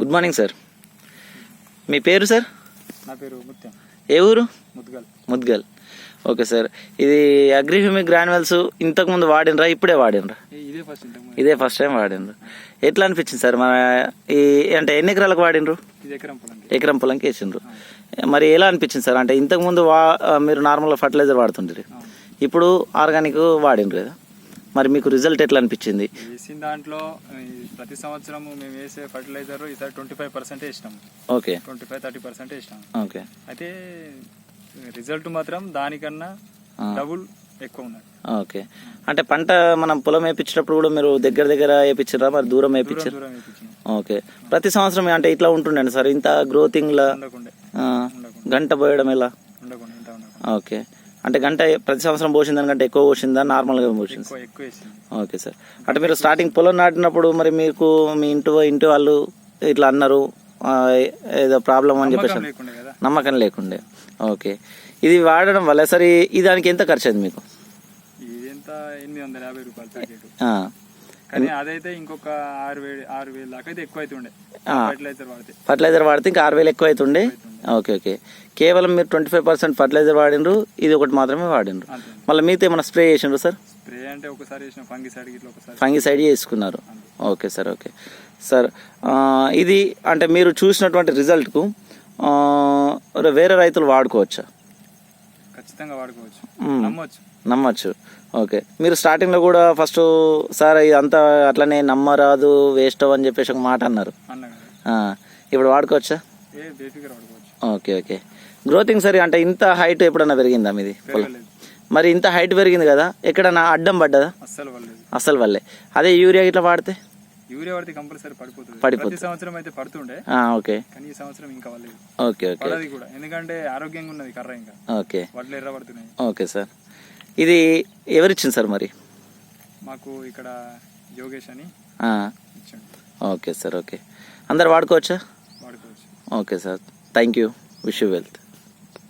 Good morning sir. మీ పేరు sir? నా పేరు ముత్యం. ఏ ఊరు? ముద్గల్. ముద్గల్. Okay sir. ఇది అగ్రిహ్యూమిక్ గ్రాన్యువల్స్ ఇంతకుముందు వాడినరా ఇప్పుడే వాడినరా? ఇదే ఫస్ట్ ఇదే ఫస్ట్ టైం వాడినరు. ఎట్లా అనిపించింది సార్? మన ఈ అంటే ఎన్ని ఎకరాలకు వాడినరు? ఎకరం పొలం. ఎకరం పొలంకి వేసిండ్రు. మరి ఎలా అనిపించింది సార్? అంటే ఇంతకుముందు వా మీరు నార్మల్గా ఫర్టిలైజర్ వాడుతుంటారు ఇప్పుడు ఆర్గానిక్ వాడిండ్రు కదా. మరి మీకు రిజల్ట్ ఎట్లా అనిపించింది? వేసిన దాంట్లో ప్రతి సంవత్సరం మేము వేసే ఫర్టిలైజర్ ఈసారి ట్వంటీ ఫైవ్ పర్సెంట్ వేసినాం. Okay. Twenty five thirty percent వేసినాం. ఓకే. అయితే రిజల్ట్ మాత్రం దానికన్నా. డబుల్ ఎక్కువ ఉన్నది. ఓకే. అంటే పంట మనం పొలం వేయించేటప్పుడు కూడా మీరు దగ్గర దగ్గర వేయించారా మరి దూరం వేయించారు ఓకే. ప్రతి సంవత్సరం అంటే ఇట్లా ఉంటుండండి సార్? ఇంత గ్రోతింగ్లా గంట పోయడం ఎలా? ఓకే. అంటే గంట ప్రతి సంవత్సరం పోసిన దానికంటే ఎక్కువ పోసిందా నార్మల్గా పోసింది ఓకే సార్. అంటే మీరు స్టార్టింగ్ పొలం నాటినప్పుడు మరి మీకు మీ ఇంటి ఇంటి వాళ్ళు ఇట్లా అన్నారు ఏదో ప్రాబ్లం అని చెప్పేసి నమ్మకం లేకుండే ఓకే. ఇది వాడడం వల్ల సరే దానికి ఎంత ఖర్చు అయింది మీకు? కానీ అదైతే ఇంకొక ఆరు వేలు ఆరు వేలు దాకా అయితే ఎక్కువ అవుతుండే ఆ. ఫర్టిలైజర్ వాడితే. ఫర్టిలైజర్ వాడితే ఇంకా ఆరు వేలు ఎక్కువ అవుతుండే ఓకే ఓకే. కేవలం మీరు ట్వంటీ ఫైవ్ పర్సెంట్ ఫర్టిలైజర్ వాడిండ్రు ఇది ఒకటి మాత్రమే వాడిండ్రు మళ్ళీ మీతో ఏమైనా స్ప్రే చేసిండ్రు సార్? స్ప్రే అంటే ఒకసారి వేసిన ఫంగి సైడ్ ఇట్లా ఒకసారి ఫంగిసైడ్ చేసుకున్నారు. Okay sir okay. సార్ ఇది అంటే మీరు చూసినటువంటి రిజల్ట్కు వేరే రైతులు వాడుకోవచ్చా? ఖచ్చితంగా వాడుకోవచ్చు. మ్మ్. నమ్మొచ్చు. నమ్మచ్చు. ఓకే. మీరు స్టార్టింగ్లో కూడా ఫస్ట్ సార్ ఇదంతా అట్లనే నమ్మరాదు వేస్ట్ అని చెప్పేసి ఒక మాట అన్నారు. ఇప్పుడు వాడుకోవచ్చా? Okay okay. గ్రోతింగ్ సరి అంటే ఇంత హైట్ ఎప్పుడన్నా పెరిగిందా మీది? పొలం. మరి ఇంత హైట్ పెరిగింది కదా ఎక్కడన్నా అడ్డం పడ్డదా? అస్సలు వల్లే అదే యూరియా ఇట్లా వాడితే? యూరియా పడితే కంపల్సరీ పడిపోతుంది. పడిపోతుంది. సంవత్సరం అయితే పడుతుండే. ఓకే. కానీ ఈ సంవత్సరం ఇంకా పడలేదు ఓకే ఓకే. పడది కూడా. ఎందుకంటే ఆరోగ్యంగా ఉన్నది కర్ర ఇంకా. ఓకే. వడ్లు ఎర్ర పడుతున్నాయి. Okay sir. ఇది ఎవరిచ్చింది సార్ మరి? మాకు ఇక్కడ యోగేష్ అని ఓకే సార్. ఓకే. అందరు వాడుకోవచ్చా? వాడుకోవచ్చు. Okay sir. Thank you. Wish you wealth.